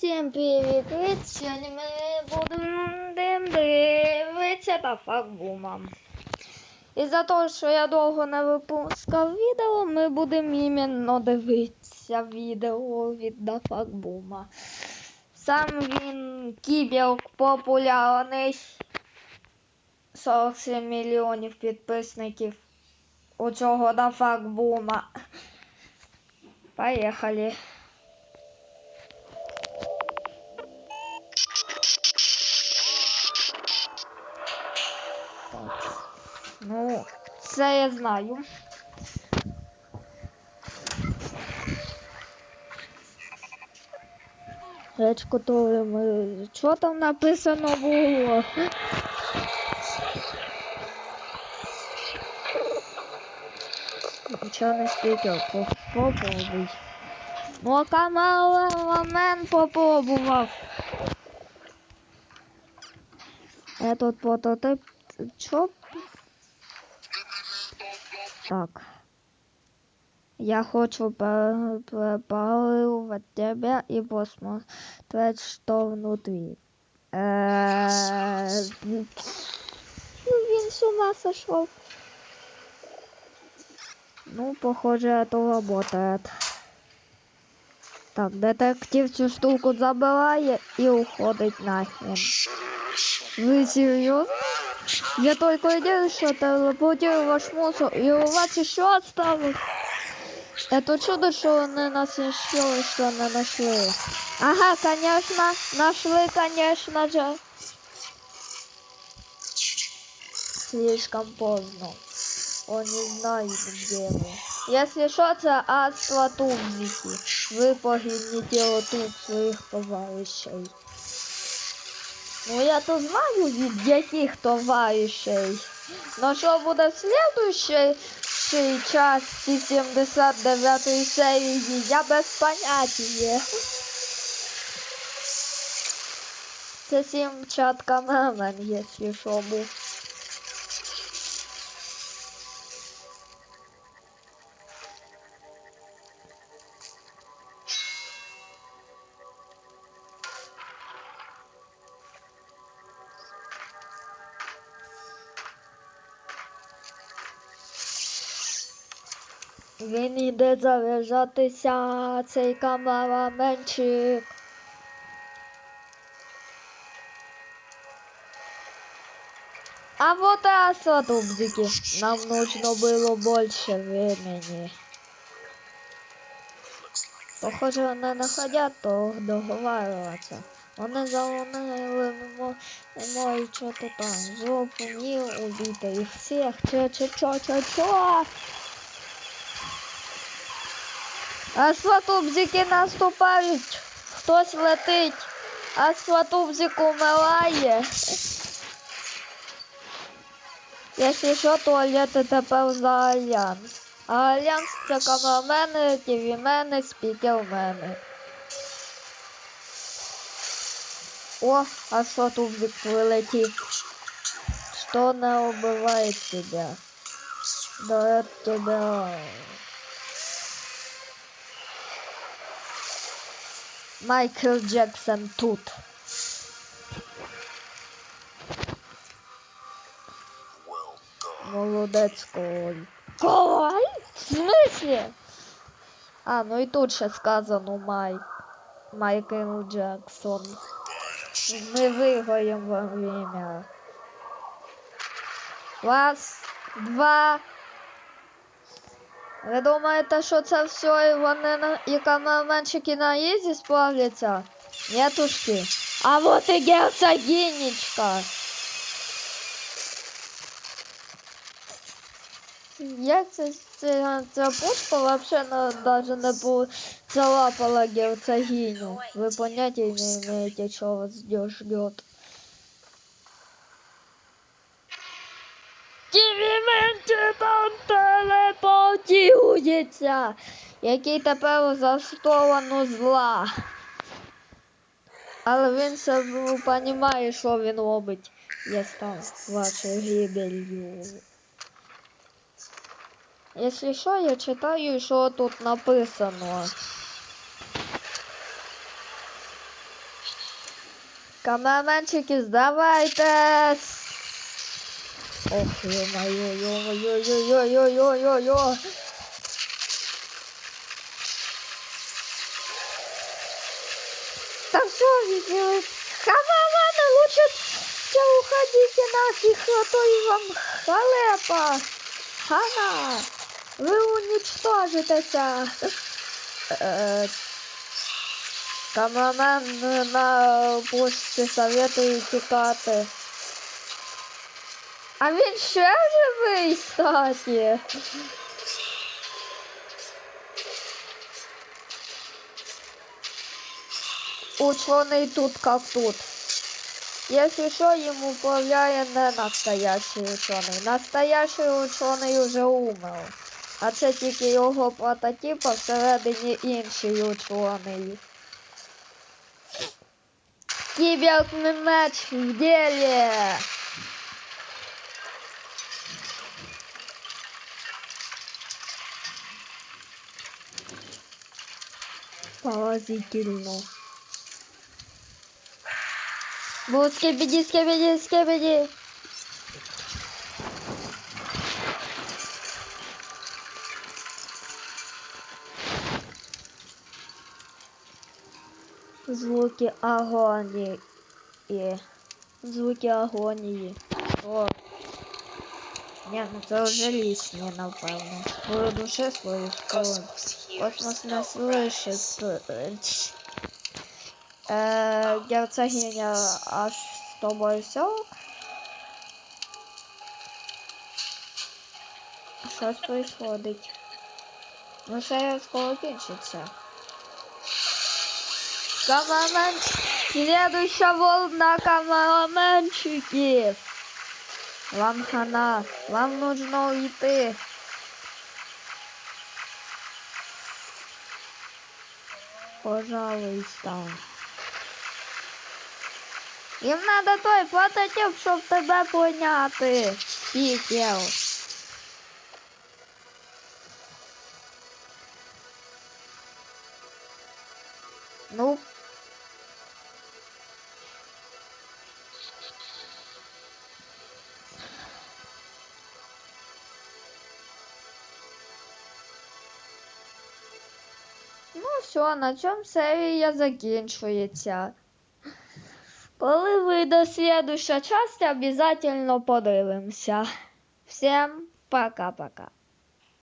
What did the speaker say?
всім привіт! Сьогодні ми будемо дивитися на факбума. І за те, що я довго не випускав відео, ми будемо іменно дивитися відео від Дафакбума. Сам він кіберг популярний. 47 мільйонів підписників у цього Дафакбума. Поїхали. Це я знаю. Речку то ми... Що там написано було? Нічого не спікав, попробуй. Ну, а камерамен попробував. Этот прототип. Чо? Так. Я хочу препарировать тебя и посмотреть, что внутри. Э, ну, Він с ума сошел. Ну, похоже, это работает. Так, детектив цю штуку забирає і уходить нахрен. Вы серьезно? Я только надеюсь, что телепортирую ваш мусор, и у вас еще осталось. Это чудо, что они нас еще что не нашли. Ага, конечно, нашли, конечно же. Слишком поздно. Он не знает, где вы. Если что, это адство тумники. Вы погибнете от тут своих товарищей. Ну я то знаю від яких товаришей. Но що буде в следующей час часті 79 серії, я без поняття. Це сім чат каналом, якщо що був. Він іде заряджатися, цей камераменчик. А вот и осадубзики. Нам нужно было больше времени. Похоже, вони не хотят то договариваться. Вони залунили можуть что-то там. Жопу мир убито их всех. Чо-чо-чо-чо-чо. А сватубзики наступають. Хтось летить, а сватубзик умирає. Якщо що, туалети тепер за альянс. А альянс це камерамени, тівімени, спікермени. О, а сватубзик вилетів. Что не убивает тебя? Дает тебя Майкл Джексон тут. Молодець Коль. Коль? В смысле? А, ну и тут ще сказано Майк. Майкл Джексон. Ми виграємо время. Раз, два. Ви думаєте, що це все і вони на і камераменчики на ізі справляться? Нетушки. А вот і герцогинечка. Як це, це, ця пушка вообще на, даже не по, залапала герцогиню? Ви понятия не имеете, что вас ждет. Ждет. Тівіменті телепортується, який тепер застовано зла. Але він все розуміє, що він робить. Я став вашою гибелью. Якщо що, я читаю, що тут написано. Камераменчики, здавайтесь! Ох, ё-моё, ё-моё, ё-ё, ё-ё, ё-ё. Да все, видео. Камерамены, лучше все уходите нафиг, а то и вам халепа. Хана, вы уничтожитеся. Э, Камерамен на пошті советує тікати. А він ще живий, кстати. Ученый тут как тут. Если что, ему управляє не настоящий учений. Настоящий учений уже умер. А це тільки його прототип, а всередині інший учений. Киберный меч в деле! Поразительно. Вот скибиди, скибиди, скибиди. Звуки агонії. Звуки агонії. О. Ні, ну це вже лишнє, напевно. Свою душе, свою скору. Cosmos hears Космос не no слышит. progress. Е, герцогиня, аж з тобою все? Щось происходить. Ну, це скоро кінчиться. Камамен... Следующая волна камаменчиків. Вам хана, вам нужно уйти. Пожалуйста. Їм надо той прототип, щоб тебе поняти. Пікел. Ну. Ну, все, на цьому серія закінчується. Коли вийде следующая часть, обязательно подивимося. Всем пока-пока.